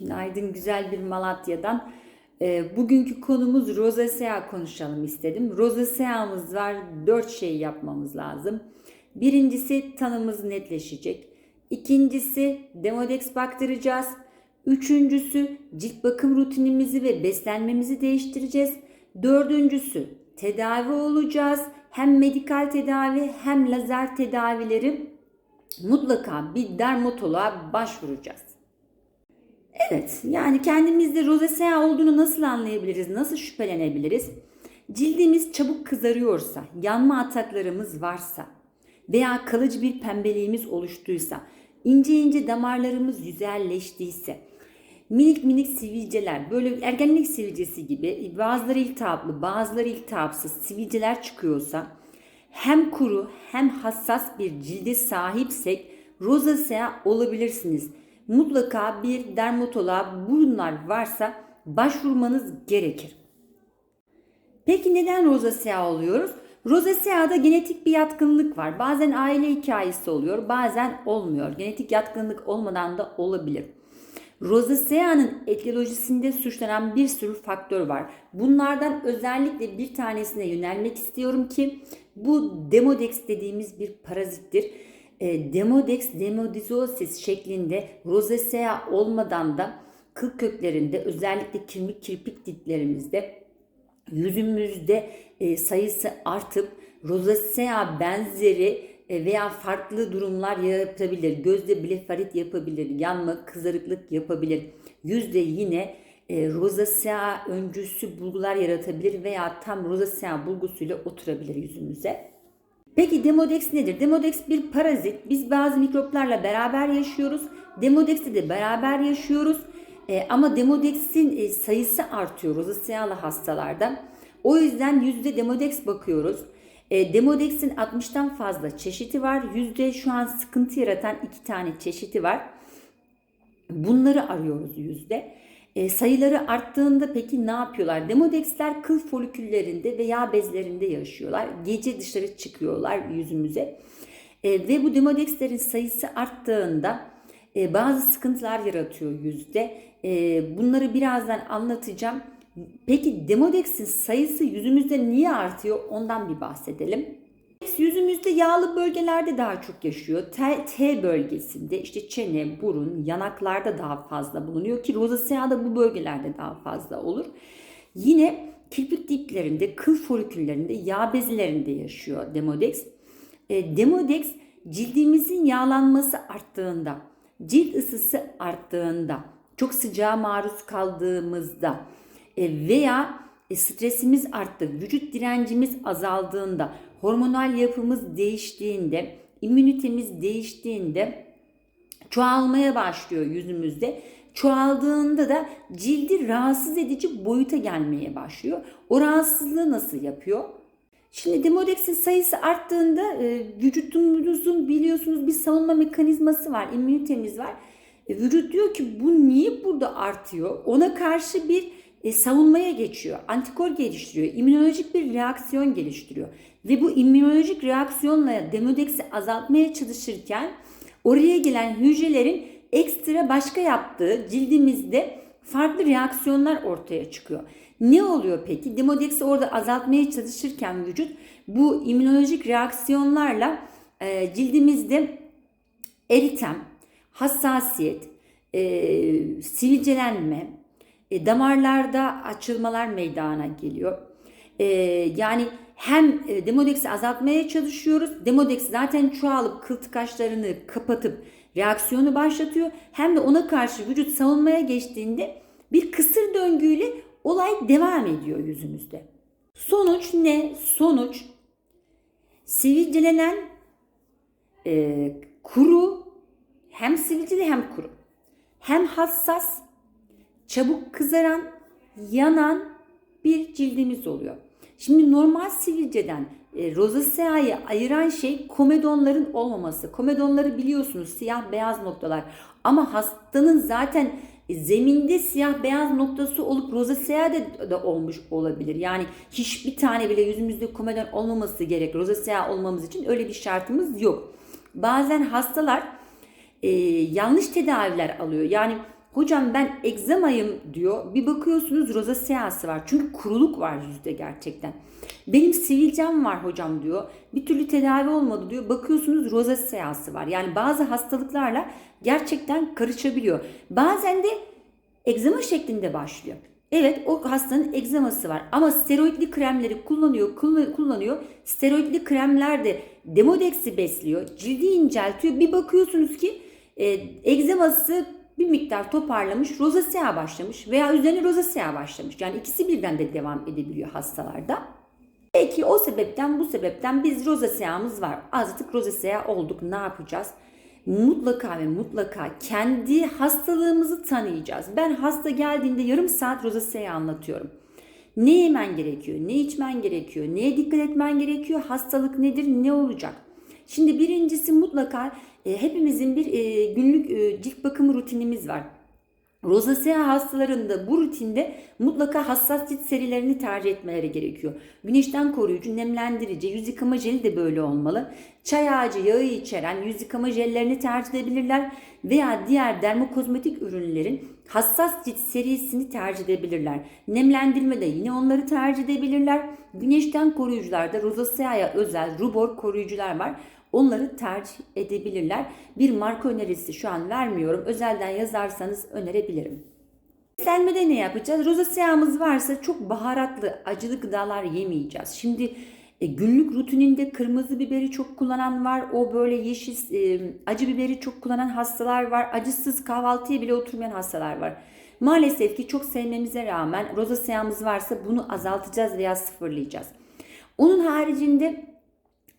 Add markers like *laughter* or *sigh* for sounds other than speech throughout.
Günaydın güzel bir Malatya'dan. Ee, bugünkü konumuz rozasea konuşalım istedim. Rozaseamız var. Dört şey yapmamız lazım. Birincisi tanımız netleşecek. İkincisi Demodex baktıracağız. Üçüncüsü cilt bakım rutinimizi ve beslenmemizi değiştireceğiz. Dördüncüsü tedavi olacağız. Hem medikal tedavi hem lazer tedavileri mutlaka bir dermatoloğa başvuracağız. Evet, yani kendimizde rozasea olduğunu nasıl anlayabiliriz, nasıl şüphelenebiliriz? Cildimiz çabuk kızarıyorsa, yanma ataklarımız varsa veya kalıcı bir pembeliğimiz oluştuysa, ince ince damarlarımız yüzelleştiyse, minik minik sivilceler, böyle ergenlik sivilcesi gibi bazıları iltihaplı, bazıları iltihapsız sivilceler çıkıyorsa, hem kuru hem hassas bir cilde sahipsek rozasea olabilirsiniz. Mutlaka bir dermatoloğa bunlar varsa başvurmanız gerekir. Peki neden rozasea oluyoruz? Rozasea'da genetik bir yatkınlık var. Bazen aile hikayesi oluyor, bazen olmuyor. Genetik yatkınlık olmadan da olabilir. Rozasea'nın etiyolojisinde suçlanan bir sürü faktör var. Bunlardan özellikle bir tanesine yönelmek istiyorum ki bu Demodex dediğimiz bir parazittir. E, Demodex demodizosis şeklinde rozasea olmadan da kıl köklerinde özellikle kirmik kirpik diplerimizde yüzümüzde e, sayısı artıp rozasea benzeri e, veya farklı durumlar yaratabilir. Gözde blefarit yapabilir, yanma, kızarıklık yapabilir. Yüzde yine e, rozasea öncüsü bulgular yaratabilir veya tam rozasea bulgusuyla oturabilir yüzümüze. Peki Demodex nedir? Demodex bir parazit. Biz bazı mikroplarla beraber yaşıyoruz. Demodex'te de beraber yaşıyoruz. E, ama Demodex'in e, sayısı artıyor rozasealı hastalarda. O yüzden yüzde Demodex bakıyoruz. E, Demodex'in 60'tan fazla çeşidi var. Yüzde şu an sıkıntı yaratan iki tane çeşidi var. Bunları arıyoruz yüzde. E, sayıları arttığında peki ne yapıyorlar? Demodexler kıl foliküllerinde ve yağ bezlerinde yaşıyorlar. Gece dışarı çıkıyorlar yüzümüze. E, ve bu demodexlerin sayısı arttığında e, bazı sıkıntılar yaratıyor yüzde. E, bunları birazdan anlatacağım. Peki Demodex'in sayısı yüzümüzde niye artıyor? Ondan bir bahsedelim. Yüzümüzde yağlı bölgelerde daha çok yaşıyor. T, T bölgesinde işte çene, burun, yanaklarda daha fazla bulunuyor ki rozasea da bu bölgelerde daha fazla olur. Yine kirpik diplerinde, kıl foliküllerinde, yağ bezlerinde yaşıyor Demodex. E, Demodex cildimizin yağlanması arttığında, cilt ısısı arttığında, çok sıcağa maruz kaldığımızda e, veya e, stresimiz arttı, vücut direncimiz azaldığında, hormonal yapımız değiştiğinde, immünitemiz değiştiğinde çoğalmaya başlıyor yüzümüzde. Çoğaldığında da cildi rahatsız edici boyuta gelmeye başlıyor. O rahatsızlığı nasıl yapıyor? Şimdi Demodex'in sayısı arttığında e, vücutumuzun biliyorsunuz bir savunma mekanizması var, immünitemiz var. E, vücut diyor ki bu niye burada artıyor? Ona karşı bir e, savunmaya geçiyor. Antikor geliştiriyor. immünolojik bir reaksiyon geliştiriyor. Ve bu immünolojik reaksiyonla Demodex'i azaltmaya çalışırken oraya gelen hücrelerin ekstra başka yaptığı cildimizde farklı reaksiyonlar ortaya çıkıyor. Ne oluyor peki? Demodex'i orada azaltmaya çalışırken vücut bu immünolojik reaksiyonlarla e, cildimizde eritem, hassasiyet, e, sivilcelenme, e, damarlarda açılmalar meydana geliyor. E, yani hem e, Demodex'i azaltmaya çalışıyoruz. Demodex zaten çoğalıp kıl tıkaçlarını kapatıp reaksiyonu başlatıyor. Hem de ona karşı vücut savunmaya geçtiğinde bir kısır döngüyle olay devam ediyor yüzümüzde. Sonuç ne? Sonuç sivilcelenen e, kuru hem sivilceli hem kuru hem hassas çabuk kızaran yanan bir cildimiz oluyor. Şimdi normal sivilceden e, rozaseayı ayıran şey komedonların olmaması. Komedonları biliyorsunuz siyah beyaz noktalar. Ama hastanın zaten zeminde siyah beyaz noktası olup rozasea de, de olmuş olabilir. Yani hiçbir tane bile yüzümüzde komedon olmaması gerek. Rozasea olmamız için öyle bir şartımız yok. Bazen hastalar e, yanlış tedaviler alıyor. Yani Hocam ben egzamayım diyor. Bir bakıyorsunuz rozaseası var. Çünkü kuruluk var yüzde gerçekten. Benim sivilcem var hocam diyor. Bir türlü tedavi olmadı diyor. Bakıyorsunuz rozaseası var. Yani bazı hastalıklarla gerçekten karışabiliyor. Bazen de egzama şeklinde başlıyor. Evet o hastanın egzaması var ama steroidli kremleri kullanıyor, kullanıyor. Steroidli kremler de demodeksi besliyor, cildi inceltiyor. Bir bakıyorsunuz ki e, egzaması bir miktar toparlamış, rozasea başlamış veya üzerine rozasea başlamış. Yani ikisi birden de devam edebiliyor hastalarda. Peki o sebepten bu sebepten biz rozaseamız var. Azıcık rozasea olduk ne yapacağız? mutlaka ve mutlaka kendi hastalığımızı tanıyacağız. Ben hasta geldiğinde yarım saat rozaseyi anlatıyorum. Ne yemen gerekiyor, ne içmen gerekiyor, neye dikkat etmen gerekiyor, hastalık nedir, ne olacak? Şimdi birincisi mutlaka hepimizin bir e, günlük e, cilt bakımı rutinimiz var. Rozasea hastalarında bu rutinde mutlaka hassas cilt serilerini tercih etmeleri gerekiyor. Güneşten koruyucu, nemlendirici, yüz yıkama jeli de böyle olmalı. Çay ağacı yağı içeren yüz yıkama jellerini tercih edebilirler veya diğer dermokozmetik ürünlerin hassas cilt serisini tercih edebilirler. Nemlendirme de yine onları tercih edebilirler. Güneşten koruyucularda rozasea'ya özel rubor koruyucular var. Onları tercih edebilirler. Bir marka önerisi şu an vermiyorum. Özelden yazarsanız önerebilirim. Beslenmede ne yapacağız? Rozasea'mız varsa çok baharatlı, acılı gıdalar yemeyeceğiz. Şimdi e, günlük rutininde kırmızı biberi çok kullanan var. O böyle yeşil e, acı biberi çok kullanan hastalar var. Acısız kahvaltıya bile oturmayan hastalar var. Maalesef ki çok sevmemize rağmen rozasea'mız varsa bunu azaltacağız veya sıfırlayacağız. Onun haricinde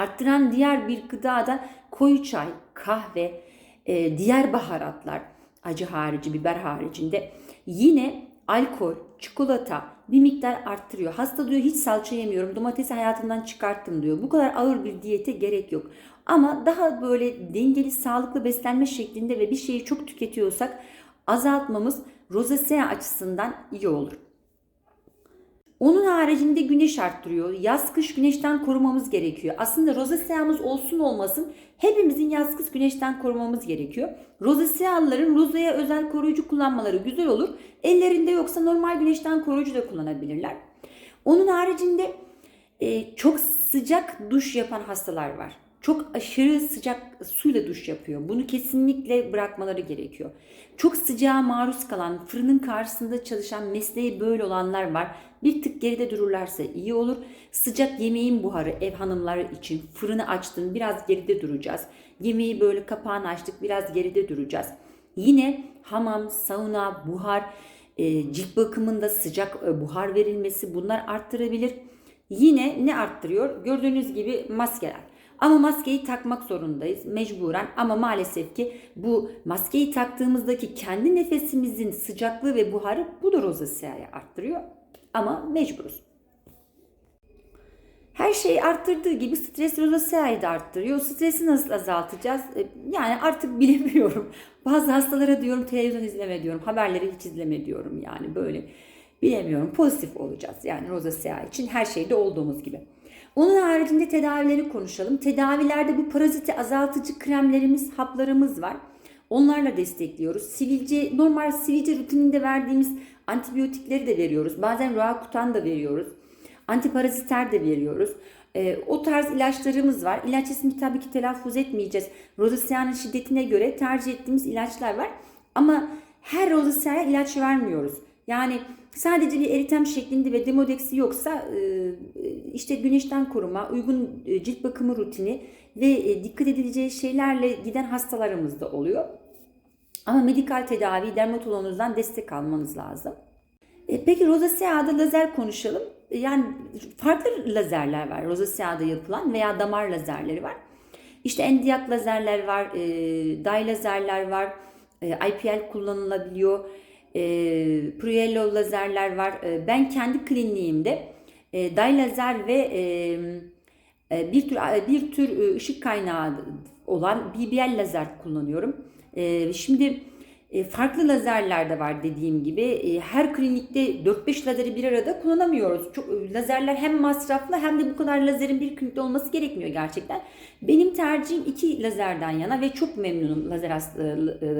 Arttıran diğer bir gıda da koyu çay, kahve, e, diğer baharatlar, acı harici, biber haricinde yine alkol, çikolata bir miktar arttırıyor. Hasta diyor hiç salça yemiyorum, domatesi hayatından çıkarttım diyor. Bu kadar ağır bir diyete gerek yok. Ama daha böyle dengeli, sağlıklı beslenme şeklinde ve bir şeyi çok tüketiyorsak azaltmamız rozasea açısından iyi olur. Onun haricinde güneş arttırıyor. Yaz kış güneşten korumamız gerekiyor. Aslında rozaseamız olsun olmasın hepimizin yaz kış güneşten korumamız gerekiyor. Rozasealıların rozaya özel koruyucu kullanmaları güzel olur. Ellerinde yoksa normal güneşten koruyucu da kullanabilirler. Onun haricinde e, çok sıcak duş yapan hastalar var çok aşırı sıcak suyla duş yapıyor. Bunu kesinlikle bırakmaları gerekiyor. Çok sıcağa maruz kalan, fırının karşısında çalışan mesleği böyle olanlar var. Bir tık geride dururlarsa iyi olur. Sıcak yemeğin buharı ev hanımları için fırını açtın biraz geride duracağız. Yemeği böyle kapağını açtık biraz geride duracağız. Yine hamam, sauna, buhar, e, cilt bakımında sıcak e, buhar verilmesi bunlar arttırabilir. Yine ne arttırıyor? Gördüğünüz gibi maskeler. Ama maskeyi takmak zorundayız mecburen ama maalesef ki bu maskeyi taktığımızdaki kendi nefesimizin sıcaklığı ve buharı bu da rozasea'yı arttırıyor ama mecburuz. Her şeyi arttırdığı gibi stres rozasea'yı da arttırıyor. Stresi nasıl azaltacağız? E, yani artık bilemiyorum. *laughs* Bazı hastalara diyorum televizyon izleme diyorum. Haberleri hiç izleme diyorum yani böyle. Bilemiyorum. Pozitif olacağız. Yani rozasea için her şeyde olduğumuz gibi. Onun haricinde tedavileri konuşalım. Tedavilerde bu paraziti azaltıcı kremlerimiz, haplarımız var. Onlarla destekliyoruz. Sivilce, normal sivilce rutininde verdiğimiz antibiyotikleri de veriyoruz. Bazen roakutan da veriyoruz. Antiparaziter de veriyoruz. E, o tarz ilaçlarımız var. İlaç ismi tabii ki telaffuz etmeyeceğiz. Rozasea'nın şiddetine göre tercih ettiğimiz ilaçlar var. Ama her rozasea'ya ilaç vermiyoruz. Yani sadece bir eritem şeklinde ve demodeksi yoksa e, işte güneşten koruma, uygun e, cilt bakımı rutini ve e, dikkat edileceği şeylerle giden hastalarımız da oluyor. Ama medikal tedavi dermatologunuzdan destek almanız lazım. Peki rozasea'da lazer konuşalım. Yani farklı lazerler var rozasea'da yapılan veya damar lazerleri var. İşte endiyak lazerler var, e, day lazerler var, IPL kullanılabiliyor e, Priello lazerler var. E, ben kendi kliniğimde e, day lazer ve e, e bir tür bir tür e, ışık kaynağı olan BBL lazer kullanıyorum. E, şimdi e, farklı lazerler de var dediğim gibi. E, her klinikte 4-5 lazeri bir arada kullanamıyoruz. Çok lazerler hem masraflı hem de bu kadar lazerin bir klinikte olması gerekmiyor gerçekten. Benim tercihim iki lazerden yana ve çok memnunum lazer hasta,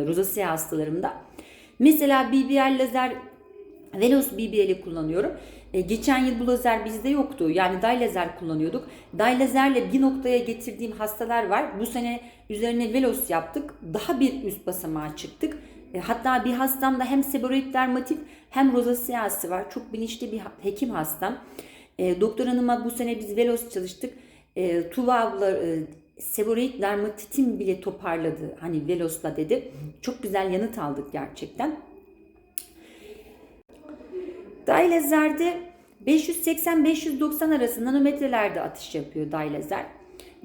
rozasea hastalarımda. Mesela BBL lazer Velos BBL'i kullanıyorum. E, geçen yıl bu lazer bizde yoktu. Yani day lazer kullanıyorduk. Day lazerle bir noktaya getirdiğim hastalar var. Bu sene üzerine Velos yaptık. Daha bir üst basamağa çıktık. E, hatta bir hastamda hem seboroid dermatit hem rozaseası var. Çok bilinçli bir hekim hastam. E, doktor hanıma bu sene biz Velos çalıştık. E, Tuva abla e, seboroid dermatitin bile toparladı. Hani Velos'la dedi. Çok güzel yanıt aldık gerçekten. Day lazerde 580-590 arası nanometrelerde atış yapıyor day lazer.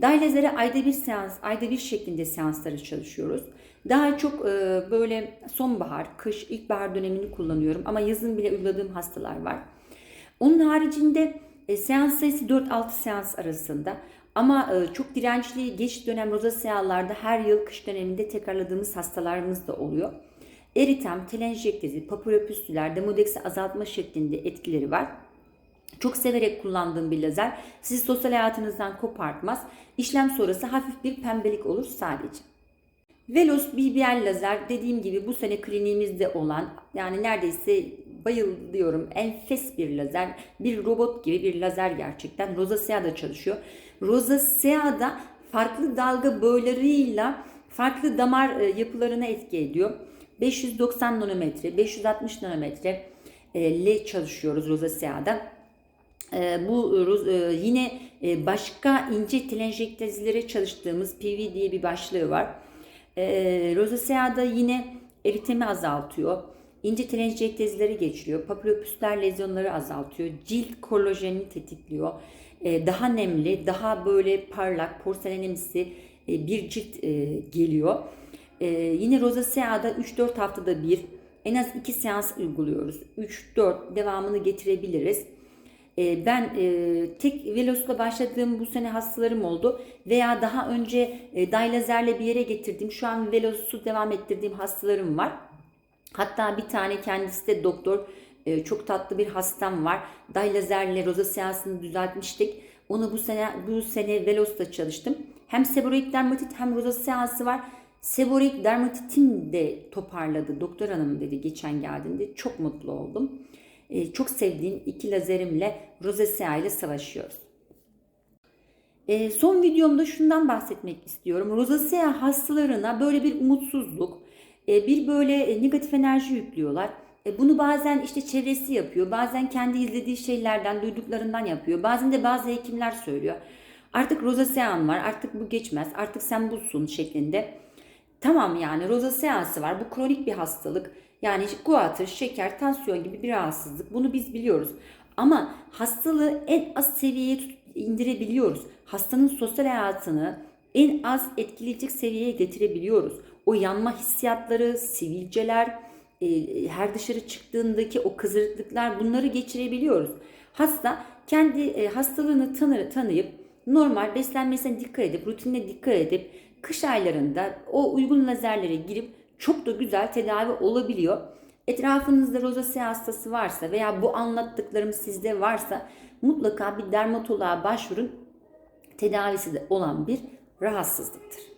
Day lazere ayda bir seans, ayda bir şeklinde seansları çalışıyoruz. Daha çok e, böyle sonbahar, kış, ilkbahar dönemini kullanıyorum ama yazın bile uyguladığım hastalar var. Onun haricinde e, seans sayısı 4-6 seans arasında ama e, çok dirençli geç dönem rozasealarda her yıl kış döneminde tekrarladığımız hastalarımız da oluyor. Eritem, telenjektezi, papuropüstüler, demodeksi azaltma şeklinde etkileri var. Çok severek kullandığım bir lazer. Sizi sosyal hayatınızdan kopartmaz. İşlem sonrası hafif bir pembelik olur sadece. Velos BBL lazer dediğim gibi bu sene kliniğimizde olan yani neredeyse bayılıyorum enfes bir lazer. Bir robot gibi bir lazer gerçekten. Rosacea'da çalışıyor. Rosacea'da farklı dalga boylarıyla farklı damar e, yapılarına etki ediyor. 590 nanometre, 560 nanometre e, ile çalışıyoruz Rosacea'da. E, bu e, yine e, başka ince telenjektezilere çalıştığımız PV diye bir başlığı var. E, Rosacea'da yine eritemi azaltıyor. İnce telenjektezleri geçiriyor. Papilopüsler lezyonları azaltıyor. Cilt kolajenini tetikliyor. E, daha nemli, daha böyle parlak, porselenimsi e, bir cilt e, geliyor. Yine Rosacea'da 3-4 haftada bir en az 2 seans uyguluyoruz. 3-4 devamını getirebiliriz. Ben tek Velos'la başladığım bu sene hastalarım oldu veya daha önce e, day lazerle bir yere getirdiğim şu an Velos'u devam ettirdiğim hastalarım var. Hatta bir tane kendisi de doktor e, çok tatlı bir hastam var. Day lazerle rozaseasını düzeltmiştik. Onu bu sene bu sene Velos'ta çalıştım. Hem seboroid dermatit hem rozaseası var. Seboroid dermatitin de toparladı doktor hanım dedi geçen geldiğinde. Çok mutlu oldum. E, çok sevdiğim iki lazerimle rozasea ile savaşıyoruz. E, son videomda şundan bahsetmek istiyorum. Rozasea hastalarına böyle bir umutsuzluk, bir böyle negatif enerji yüklüyorlar. E, bunu bazen işte çevresi yapıyor, bazen kendi izlediği şeylerden, duyduklarından yapıyor. Bazen de bazı hekimler söylüyor. Artık rozasean var, artık bu geçmez, artık sen busun şeklinde. Tamam yani rozaseası var, bu kronik bir hastalık. Yani guatr, şeker, tansiyon gibi bir rahatsızlık. Bunu biz biliyoruz. Ama hastalığı en az seviyeye indirebiliyoruz. Hastanın sosyal hayatını en az etkileyecek seviyeye getirebiliyoruz. O yanma hissiyatları, sivilceler, her dışarı çıktığındaki o kızarıklıklar bunları geçirebiliyoruz. Hasta kendi e, hastalığını tanır, tanıyıp normal beslenmesine dikkat edip, rutinine dikkat edip kış aylarında o uygun lazerlere girip çok da güzel tedavi olabiliyor. Etrafınızda rozasea hastası varsa veya bu anlattıklarım sizde varsa mutlaka bir dermatoloğa başvurun. Tedavisi de olan bir rahatsızlıktır.